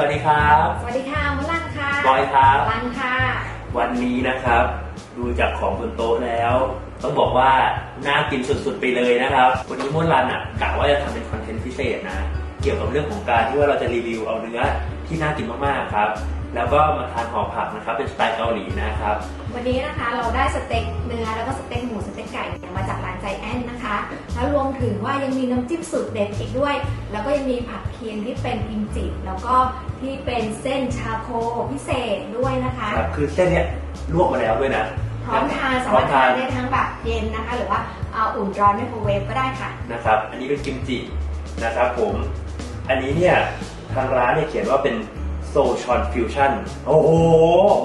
วัสดีครับ สวัสดีค่ะมะลันค่ะบอยครับลันค่ะ วันนี้นะครับ ดูจากของบนโต๊ะแล้ว ต้องบอกว่าน่ากินสุดๆไปเลยนะครับ วันนี้ม้วนรันอะกะว่าจะทำเป็นคอนเทนต์พิเศษนะ เกี่ยวกับเรื่องของการที่ว่าเราจะรีวิวเอาเนื้อที่น่ากินมากๆครับ แล้วก็มาทานห่อผักนะครับ เป็นสไตล์เกาหลีนะครับ วันนี้นะคะเราได้สเต็กเนื้อแล้วก็สเต็กหมูสเต็กไก่เนี่ยมาจากร้านใจ แอนนะคะ แล้วรวมถึงว่ายังมีน้ำจิ้มสูตรเด็ดอีกด้วย แล้วก็ยังมีผักเคียงที่เป็นกิมจิ แล้วก็ที่เป็นเส้นชาโคพิเศษด้วยนะคะ ครับคือเส้นเนี้ยลวกมาแล้วด้วยนะพร้อมทานสาพร้อมารถมทาทานนได้ทั้งแบบเย็นนะคะ หรือว่าเอาอุ่นร้อนในไมโครเวฟก็ได้ค่ะนะครับ อันนี้เป็นกิมจินะครับผม อันนี้เนี่ยทางร้านเนี่ยเขียนว่าเป็นโซชอนฟิวชั่น โอ้โห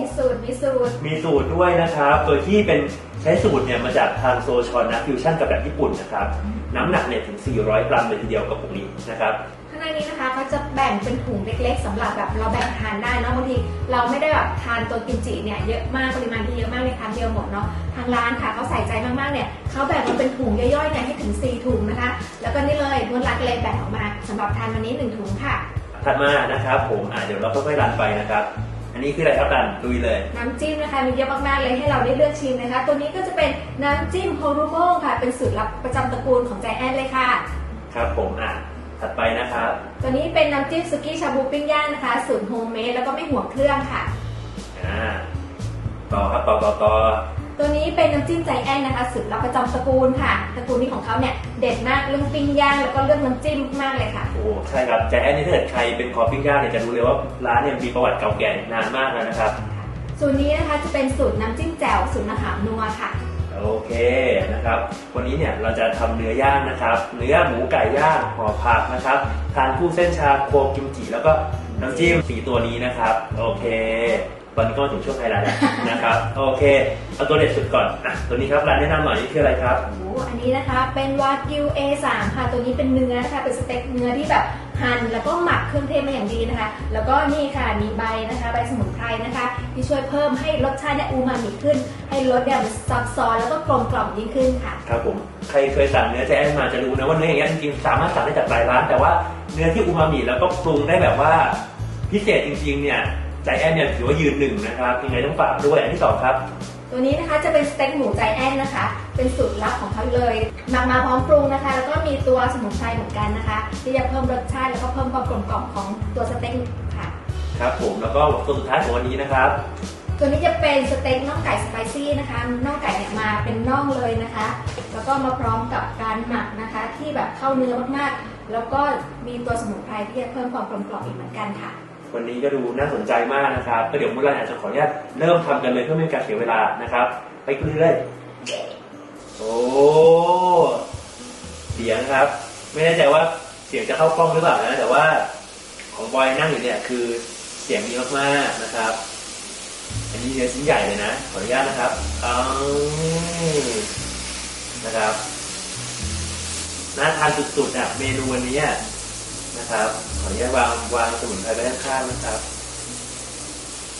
มีสูตร มีสูตร มีสูตรด้วยนะครับ โดยที่เป็น ใช้สูตรเนี่ยมาจากทางโซชอนนะฟิวชั่นกับแบบญี่ปุ่นนะครับ น้ำหนักเนี่ยถึง 400 กรัมเลยทีเดียวกับพวกนี้นะครับข้างในนี้นะคะเขาจะแบ่งเป็นถุงเล็กๆสำหรับแบบเราแบ่งทานได้เนอะบางทีเราไม่ได้แบบทานตัวกิมจิเนี่ยเยอะมากปริมาณที่เยอะมากในครั้งเดียวหมดเนาะทางร้านค่ะเขาใส่ใจมากๆเนี่ยเขาแบ่งมาเป็นถุงย่อยๆเนี่ยให้ถึง 4 ถุงนะคะ แล้วก็นี่เลยนวดรักเลยแบ่งออกมาสำหรับทานวันนี้ 1 ถุงค่ะถัดมานะครับผมอะเดี๋ยวเราค่อยๆรันไปนะครับ อันนี้คืออะไรครับรันลุยเลย น้ำจิ้มนะคะมีเยอะมากๆเลยให้เราได้เลือกชิมนะคะ ตัวนี้ก็จะเป็นน้ำจิ้มโฮรุโมงค่ะ เป็นสูตรลับประจำตระกูลของใจแอนเลยค่ะ ครับผมอะถัดไปนะครับ ตัวนี้เป็นน้ำจิ้มสุกี้ชาบูปิ้งย่างนะคะ สูตรโฮมเมดแล้วก็ไม่ห่วงเครื่องค่ะ อ่า ต่อครับต่อต่อต่อ ตัวนี้เป็นน้ำจิ้มใจแอนนะคะสูตรลับประจำตระกูลค่ะตระกูลนี้ของเขาเนี่ยเด็ดมากเรื่องปิ้งย่างแล้วก็เรื่องน้ำจิ้มมากเลยค่ะ โอ้ใช่ครับแต่อันนี้ถ้าเกิดใครเป็นคอปิ้งย่างเนี่ยจะรู้เลยว่าร้านเนี่ยมีประวัติเก่าแก่นานมากแล้วนะครับสูตรนี้นะคะจะเป็นสูตรน้ำจิ้มแจ่วสูตรมะขามนัวค่ะโอเคนะครับ วันนี้เนี่ยเราจะทำเนื้อย่างนะครับ เนื้อหมูไก่ย่างห่อผักนะครับ ทานคู่เส้นชาโคกิมจิแล้วก็น้ำจิ้มสีตัวนี้นะครับ โอเค ตอนนี้ก็มาถึงช่วงไฮไลท์แล้วนะครับ โอเค เอาตัวเด็ดสุดก่อน อะ ตัวนี้ครับร้านแนะนำหน่อยนี่คืออะไรครับ โอ้โหอันนี้นะคะเป็นวากิว A3 ค่ะ ตัวนี้เป็นเนื้อนะคะ เป็นสเต็กเนื้อที่แบบหั่นแล้วก็หมักเครื่องเทศมาอย่างดีนะคะ แล้วก็นี่ค่ะมีใบนะคะใบสมุนไพรนะคะ ที่ช่วยเพิ่มให้รสชาติเนี่ยอูมามิขึ้น ให้รสเนี่ยมันซับซ้อนแล้วก็กลมกล่อมยิ่งขึ้นค่ะ ครับผม ใครเคยสั่งเนื้อแจ๊สมาจะรู้นะว่าเนื้ออย่างเงี้ยจริงๆสามารถสั่งได้จากหลายร้าน แต่ว่าเนื้อที่อูมามิแล้วก็ปรุงได้แบบว่าพิเศษจริงๆเนี่ย ใจแอนเนี่ยถือว่ายืนหนึ่งนะครับยังไงต้องฝากด้วยอันที่สองครับ ตัวนี้นะคะจะเป็นสเต็กหมูใจแอนนะคะ เป็นสูตรลับของเขาเลยหมักมาพร้อมปรุงนะคะ แล้วก็มีตัวสมุนไพรเหมือนกันนะคะ ที่จะเพิ่มรสชาติแล้วก็เพิ่มความกลมกล่อมของตัวสเต็กค่ะ ครับผมแล้วก็ตัวสุดท้ายของวันนี้นะครับตัวนี้จะเป็นสเต็กน่องไก่สไปซี่นะคะน่องไก่เนี่ยมาเป็นน่องเลยนะคะ แล้วก็มาพร้อมกับการหมักนะคะ ที่แบบเข้าเนื้อมากๆ แล้วก็มีตัวสมุนไพรที่จะเพิ่มความกลมกล่อมอีกเหมือนกันค่ะ วันนี้ก็ดูน่าสนใจมากนะครับ ก็เดี๋ยวมุลานอาจจะขออนุญาตเริ่มทำกันเลยเพื่อไม่ให้การเสียเวลานะครับ ไปกันเลยโอ้เสียงครับ ไม่แน่ใจว่าเสียงจะเข้ากล้องหรือเปล่านะแต่ว่าของบอยนั่งอยู่เนี่ยคือเสียงดีมากๆนะครับ อันนี้เนื้อชิ้นใหญ่เลยนะขออนุญาตนะครับเอานะครับน่าทานสุดๆอะเมนูวันนี้อ นะครับ ขออนุญาตวางวางสมุนไพรไว้ข้างๆนะครับ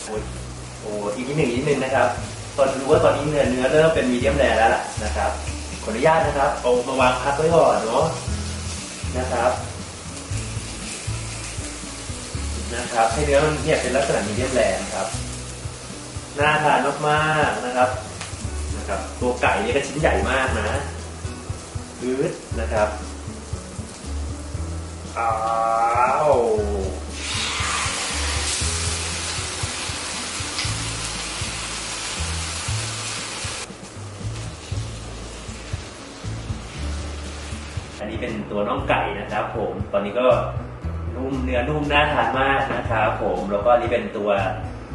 โอ้โอ้อีกนิดหนึ่งอีกนิดหนึ่งนะครับ ตอนรู้ว่าตอนนี้เนื้อเนื้อเริ่มเป็นมีเดียมแรแล้วล่ะนะครับ ขออนุญาตนะครับเอามาวางพักไว้ก่อนเนาะนะครับนะครับให้เนื้อมันเนี่ยเป็นลักษณะมีเดียมแรนะครับน่าทานมากๆนะครับนะครับ ตัวไก่เนี่ยก็ชิ้นใหญ่มากนะอืดนะครับ อ้าวอันนี้เป็นตัวน่องไก่นะครับผม ตอนนี้ก็นุ่มเนื้อนุ่มน่าทานมากนะครับผม แล้วก็นนี้เป็นตัว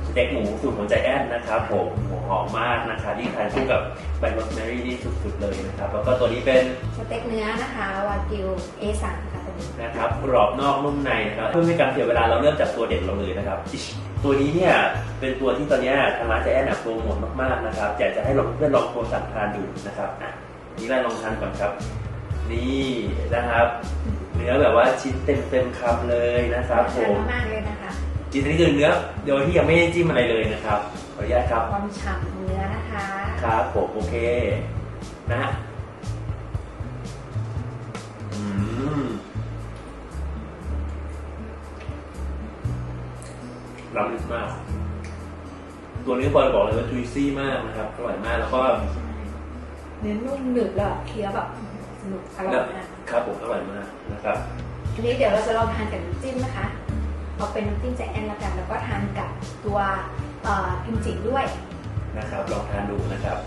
สเต็กหมูสูตรของใจแอนนะครับผมหัวหอมมากนะครับที่ทานคู่กับใบโรสแมรี่นี่สุดๆเลยนะครับ แล้วก็ตัวนี้เป็นสเต็กเนื้อนะคะ วากิว A3 ค่ะ นี้นะครับกรอบนอกนุ่มในนะครับเพื่อไม่ให้การเสียเวลาเราเริ่มจากตัวเด็ดเราเลยนะครับอิ๊ชตัวนี้เนี่ยเป็นตัวที่ตอนเนี้ยทางร้านใจแอนน่ะโปรโมทมากๆนะครับอยากจะให้ลองเพื่อนลองโทรสั่งทานดูนะครับอะนี่แรกลองทานก่อนครับ นี่นะครับ เนื้อแบบว่าชิ้นเต็มเต็มๆคำเลยนะครับผทานมมากๆเลยนะคะ จริงๆนี่คือเนื้อโดยที่ยังไม่ได้จิ้มอะไรเลยนะครับขออนุญาตครับ ความฉ่ำของเนื้อนะคะ ครับผมโอเคนะฮะ ล้ำลึกมากตัวนี้บอยบอกเลยว่า juicy มากนะครับอร่อยมากแล้วก็เนื้อนุ่มหนึบแล้วแบบเคี้ยวแบบสนุกอร่อยมากครับผมอร่อยมากนะครับทีนี้เดี๋ยวเราจะลองทานกับน้ำจิ้มนะคะเอาเป็นน้ำจิ้มใจแอนละกันแล้วก็ทานกับตัวเอ่อกิมจิด้วยนะครับ ลองทานดูนะครับ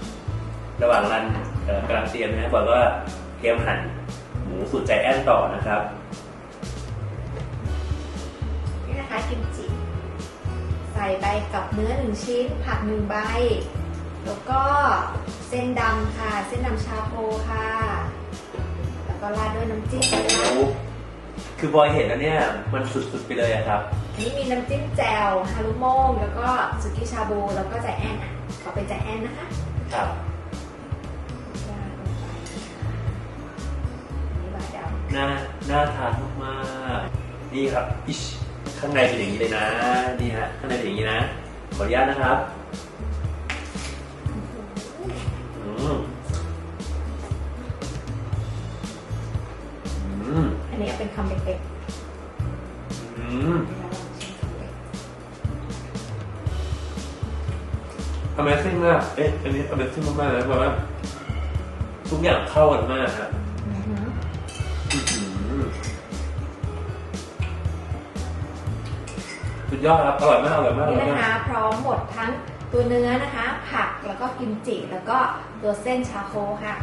ระหว่างรันเอ่อกำลังเตรียมนะบอกว่าเตรียมหั่นหมูสูตรใจแอนต่อนะครับ นี่นะคะกิมจิใส่ไปกับเนื้อหนึ่งชิ้น ผักหนึ่งใบ แล้วก็เส้นดำค่ะ เส้นดำชาโคค่ะ แล้วก็ราดด้วยน้ำจิ้มนะคะคือบอยเห็นแล้วเนี่ยมันสุดๆไปเลยอะครับ อันนี้มีน้ำจิ้มแจ่วฮารุโมง แล้วก็สุกี้ชาบู แล้วก็ใจแอนอะขอเป็นใจแอนนะคะ ครับราดลงไปนะคะอันนี่บาดำน่าน่าทานมากๆนี่ครับอิช ข้างในเป็นอย่างนี้เลยนะ นี่ฮะ ข้างในเป็นอย่างนี้นะ ขออนุญาตนะครับอืมอืมอันนี้เอาเป็นคำเด็กอืมๆเดี๋ยวเราลองชิมคำเด็ก Amazing มากเอ๊ะอันนี้ Amazing มากๆเลยเพราะว่าทุกอย่างเข้ากันมากครับ ยอดครับอร่อยมากอร่อยมากอนี่ร่อยนะมาก คะพร้อมหมดทั้งตัวเนื้อนะคะ ผักแล้วก็กิมจิแล้วก็ตัวเส้นชาโคค่ะ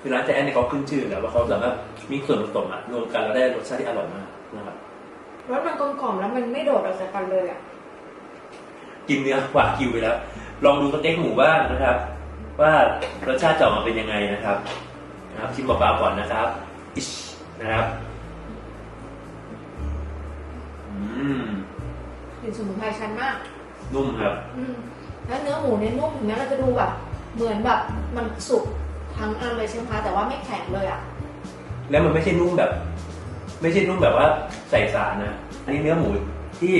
คือร้านใจแอนเนี่ยเขาขึ้นชื่อแล้วว่าเขาสามารถมีส่วนผสมอะรวมกันแล้วได้รสชาติที่อร่อยมากนะครับรสมันกลมกล่อมแล้วมันไม่โดดออกจากกันเลยอะ กินเนื้อหวานคิวไปแล้ว ลองดูสเต็กหมูบ้างนะครับ ว่ารสชาติจะออกมาเป็นยังไงนะครับนะครับชิมเปล่าๆก่อนนะครับอิชนะครับอืมกลิ่นสมุนไพรชันมาก นุ่มครับ อืมแล้วเนื้อหมูเนี่ยนุ่มถึงแม้เราจะดูแบบเหมือนแบบมันสุกทั้งอันเลยใช่ไหมคะแต่ว่าไม่แข็งเลยอะ แล้วมันไม่ใช่นุ่มแบบ ไม่ใช่นุ่มแบบว่าใส่สารนะ อันนี้เนื้อหมูที่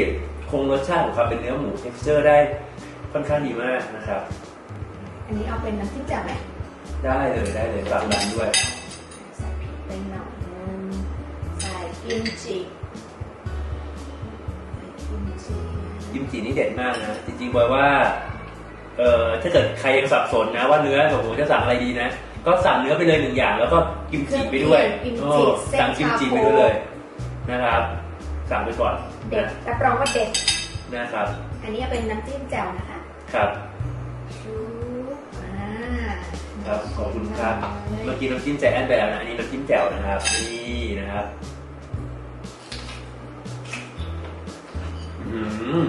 คงรสชาติของความเป็นเนื้อหมู texture ได้ค่อนข้างดีมากนะครับ อันนี้เอาเป็นน้ำจิ้มแจ่วไหมได้เลยได้เลยฝากร้านด้วย ใส่พริกไปหน่อยนึงใส่กิมจิใส่กิมจิกิมจินี่เด็ดมากนะจริงๆบอยว่าเอ่อถ้าเกิดใครยังสับสนนะ ว่าเนื้อของผมจะสั่งอะไรดีนะ ก็สั่งเนื้อไปเลยหนึ่งอย่าง แล้วก็กิมจิไปด้วยกิมโอ้จิเส้สั่นงกิมชาจิโคไปด้วยเลยนะครับ สั่งไปก่อนเด็ดนะรับรองว่าเด็ดนะครับ อันนี้เป็นน้ำจิ้มแจ่วนะคะ ครับชูอ่า ครับขอบคุณครับ เมื่อกี้น้ำจิ้มแจ่วแอนไปแล้วนะอันนี้น้ำจิ้มแจ่วนะครับนี่นะครับอืม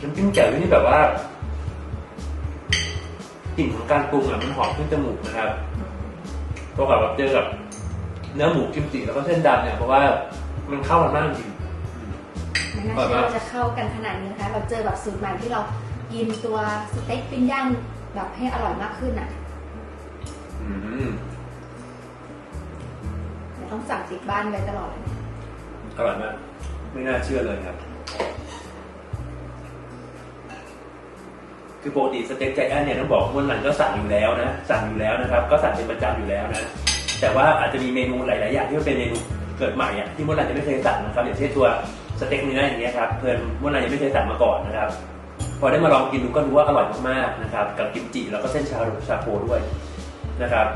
น้ำจิ้มแจ่วนี่แบบว่ากลิ่นของการปรุงอะมันหอมขึ้นจมูกนะครับพอกับแบบเจอกับเนื้อหมูกิมจิแล้วก็เส้นดำเนี่ยเพราะว่ามันเข้ากันมากจริง ไม่น่าเชื่อว่าจะเข้ากันขนาดนี้นะคะเราเจอแบบสูตรใหม่ที่เรากินตัวสเต็กปิ้งย่างแบบให้อร่อยมากขึ้นอะอืมเดี๋ยวต้องสั่งติดบ้านไว้ตลอดเลยอร่อยมากไม่น่าเชื่อเลยครับ คือปกติสเต็กใจแอนเนี่ยต้องบอกว่าวันหลังก็สั่งอยู่แล้วนะ สั่งอยู่แล้วนะครับ ก็สั่งเป็นประจำอยู่แล้วนะ แต่ว่าอาจจะมีเมนูหลาย ๆ อย่างที่มันเป็นเมนูเกิดใหม่อะที่มดหลังจะไม่เคยสั่งนะครับอย่างเช่นตัว สเต็กเนื้ออย่างเงี้ยครับเพื่อนมดหลังยังไม่เคยสั่งมาก่อนนะครับ พอได้มาลองกินดูก็รู้ว่าอร่อยมากๆนะครับ กับกิมจิแล้วก็เส้นชาชาโคด้วยนะครับ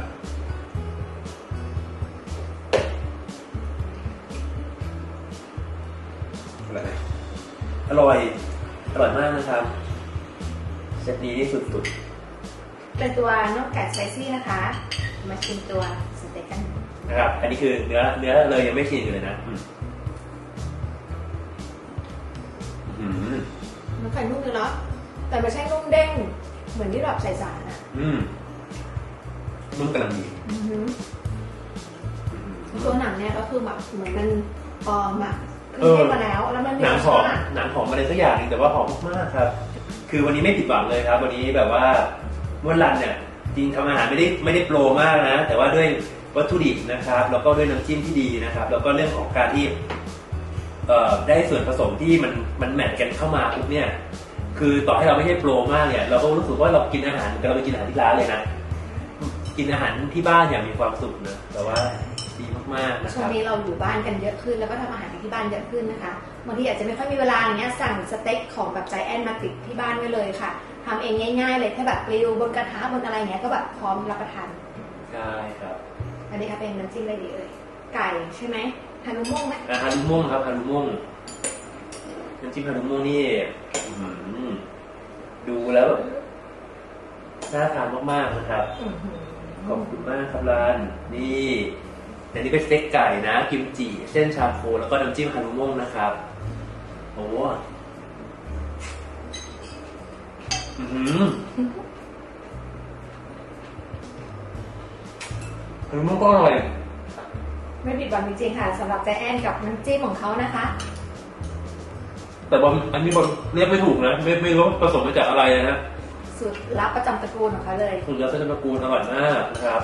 อร่อยไหมอร่อยอร่อยมากนะครับเซตนี้นี่สุดเป็นตัวนอกไก่สไปซี่นะคะ มาชิมตัวสเต็กกันๆนะครับ อันนี้คือเนื้อเนื้อเลยยังไม่ชินอยู่เลยนะ มันไข่นุ่มเลยเนาะแต่ไม่ใช่นุ่มเด้ง เหมือนที่แบบใส่สารอะอืมนุ่มกำลังดีอือหืออืมตัวหนังเนี่ยก็คือแบบเหมือนมันปลอมอะคือเออเทมาแล้ว แล้วมันมีหนังรสหอมชาติหนังหอมอะไรสักอย่างหนึงแต่ว่าหอมมากๆครับ คือวันนี้ไม่ผิดหวังเลยครับ วันนี้แบบว่าม้วนรันเนี่ยจริงทำอาหารไม่ได้ไม่ได้โปรมากนะ แต่ว่าด้วยวัตถุดิบนะครับ แล้วก็ด้วยน้ำจิ้มที่ดีนะครับ แล้วก็เรื่องของการที่เอ่อ ได้ส่วนผสมที่มันมันแมทกันเข้ามาปุ๊บเนี่ย คือต่อให้เราไม่ใช่โปรมากเนี่ยเราก็รู้สึกว่าเรากินอาหารกับเราไปกินอาหารที่ร้านเลยนะกินอาหารที่บ้านอย่างมีความสุขนะแต่ว่าดีมากๆนะคช่วรังบนี้เราอยู่บ้านกันเยอะขึ้น แล้วก็ทำอาหารที่บ้านเยอะขึ้นนะคะบางทีอาจจะไม่ค่อยมีเวลาอย่างเงี้ยสั่งสเต็กของแบบใจแอนมาติดที่บ้านไว้เลยค่ะทำเองง่ายๆเลยแค่แบบกริลบนกระทะบนอะไรเงี้ยก็แบบพร้อมรับประทานใช่ครับอันนี้ค่ะเป็นน้ำจิ้มอะไรดีเอ่ย ไก่ใช่ไหมฮานุโม่งไหมอาฮารุม่งครับฮารุม่งน้ำจิ้มฮารุม่งนี่อื้อหือดูแล้วแบบน่าทานมากๆนะครับอื้อหือขอบคุณมากครับร้าน นี่อันนี้เป็นสเต็กไก่นะ กิมจิเส้นชาโคแล้วก็น้ำจิ้มฮานุโม่งนะครับ โอ้อือหือฮานุโม่งก็อร่อย ไม่ผิดหวังจริงๆค่ะสำหรับใจแอนกับน้ำจิ้มของเขานะคะ แต่บอลอันนี้บอลเรียกไม่ถูกนะ ไม่ไม่รู้ว่าผสมมาจากอะไรนะฮะสูตรลับประจำตระกูลของเขาเลยคุณยาเส้นตระกูลอร่อยมากนะครับ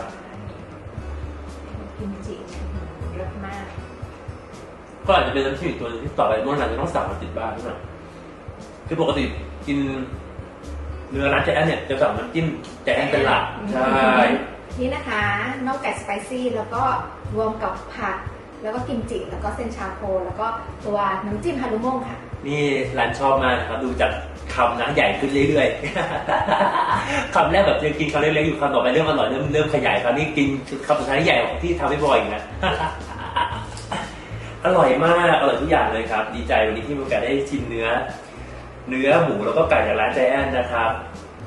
กิมจิเนี่ยเยอะมาก ก็อาจจะเป็นน้ำจิ้มอีกตัวหนึงที่ต่อไปเมื่อไหร่จะต้องสั่งมาติดบ้านด้วยคือปกติกินเนื้อร้านแจ๊แอนเนี่ยจะสั่งน้ำจิ้มแจ๊แอนเป็นหลักใช่ นี่นะคะน่องไก่สไปซี่แล้วก็ รวมกับผัก แล้วก็กิมจิ แล้วก็เส้นชาโค แล้วก็ตัวน้ำจิ้มฮารุโม่งค่ะ นี่ร้านชอบมากนะครับดูจากคำนะใหญ่ขึ้นเรื่อยๆ คำแรกแบบยังกินคำเล็กๆอยู่คำต่อไปเริ่มอร่อยเริ่มเริ่มขยายคราวนี้กินคำสุดท้ายใหญ่กว่าที่ทำให้บ่อยอีกนะอร่อยมากอร่อยทุกอย่างเลยครับ ดีใจวันนี้ที่มีโอกาสได้ชิมเนื้อ เนื้อหมูแล้วก็ไก่จากร้านใจแอนนะครับ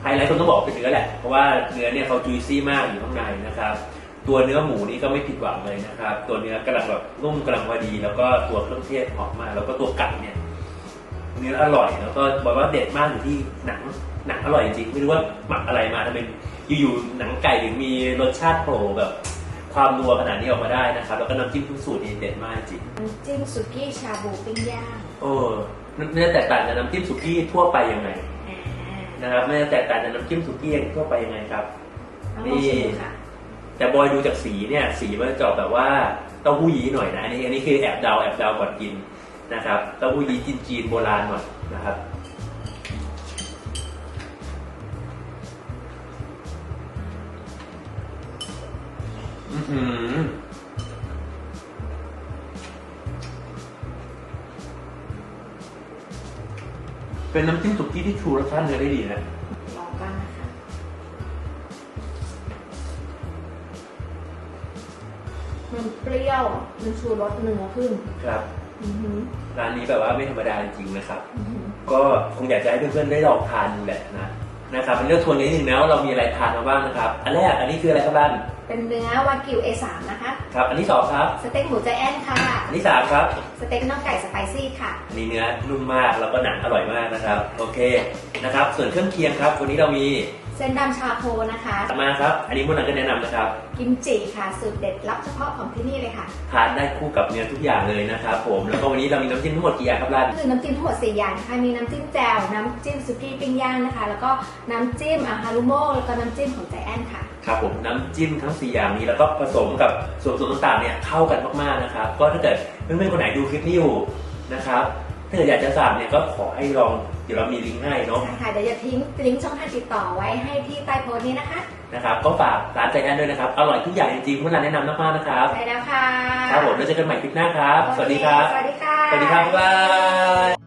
ไฮไลท์คนต้องบอกเป็นเนื้อแหละเพราะว่าเนื้อเนี่ยเขาจุยซี่มากอยู่ข้างในนะครับ ตัวเนื้อหมูนี่ก็ไม่ผิดหวังเลยนะครับ ตัวเนื้อกำลังแบบนุ่มกำลังพอดี แล้วก็ตัวเครื่องเทศหอมมาก แล้วก็ตัวไก่เนี่ยเนื้ออร่อย แล้วก็บอกว่าเด็ดมากอยู่ที่หนังหนังอร่อยจริงไม่รู้ว่าหมักอะไรมาทำไมอยู่ๆหนังไก่ถึงมีรสชาติโผล่แบบความนัวขนาดนี้ออกมาได้นะครับ แล้วก็น้ำจิ้มทุกสูตรนี่เด็ดมากจริงน้ำจิ้มสุกี้ชาบูปิ้งย่างโอ้เนื้อแตกต่างจากน้ำจิ้มสุกี้ทั่วไปยังไงอ่านะครับไม่ได้แตกต่างจากน้ำจิ้มสุกี้ทั่วไปยังไงครับต้องลองชิมดูค่ะ แต่บอยดูจากสีเนี่ยสีมันจะออกแบบว่าเต้าหู้ยี้หน่อยนะอันนี้อันนี้คือแอบเดาแอบเดาก่อนกินนะครับเต้าหู้ยี้จีนจีนโบราณหน่อยนะครับอือหือเป็นน้ำจิ้มสุกี้ที่ชูรสชาติเนื้อได้ดีนะ รี้ยวมันชูรสเนื้อขึ้นครับอือหือร้านนี้แบบว่าไม่ธรรมดาจริงๆนะครับ อื้อหือก็คงอยากจะให้เพื่อนๆได้ลองทานดูแหละนะนะครับเป็นเรื่องทวนนิดนึงนะว่าเรามีอะไรทานมาบ้างนะครับ อันแรกอันนี้คืออะไรครับบ้านเป็นเนื้อวากิว A3 นะคะ ครับ อันที่สองครับ สเต็กหมูใจแอนค่ะ อันที่สามครับสเต็กน่องไก่สไปซี่ค่ะ อันนี้เนื้อนุ่มมากแล้วก็หนังอร่อยมากนะครับ โอเคนะครับ ส่วนเครื่องเคียงครับ วันนี้เรามี เส้นดำชาโคนะคะมาครับ อันนี้มุนันก็แนะนำนะครับ กิมจิค่ะสูตรเด็ดลับเฉพาะของที่นี่เลยค่ะ ทานได้คู่กับเนื้อทุกอย่างเลยนะครับผม แล้วก็วันนี้เรามีน้ำจิ้มทั้งหมดกี่อย่างครับร้านก็คือน้ำจิ้มทั้งหมด4อย่างนะคะมีน้ำจิ้มแจ่วน้ำจิ้มสุกี้ปิ้งย่างนะคะ แล้วก็น้ำจิ้มอาฮารุโมะแล้วก็น้ำจิ้มของใจแอนค่ะ ครับผมน้ำจิ้มทั้ง 4 อย่างนี้แล้วก็ผสมกับส่วนผสมต่างๆเนี่ยเข้ากันมากๆนะครับ ก็ถ้าเกิดเพื่อนๆคนไหนดูคลิปนี้อยู่นะครับถ้าเกิดอยากจะสั่งเนี่ยก็ขอให้ลอง เดี๋ยวเรามีลิงก์ให้เนาะใช่ค่ะเดี๋ยวจะทิ้งลิงก์ช่องทางติดต่อไว้ให้ที่ใต้โพสต์นี้นะคะ นะครับก็ฝากร้านใจแอนด้วยนะครับ อร่อยทุกอย่างจริงๆเพื่อนร้านแนะนำมากๆนะครับใช่แล้วค่ะครับผมแล้วเจอกันใหม่คลิปหน้าครับ สวัสดีครับ สวัสดีค่ะ สวัสดีครับบ๊ายบาย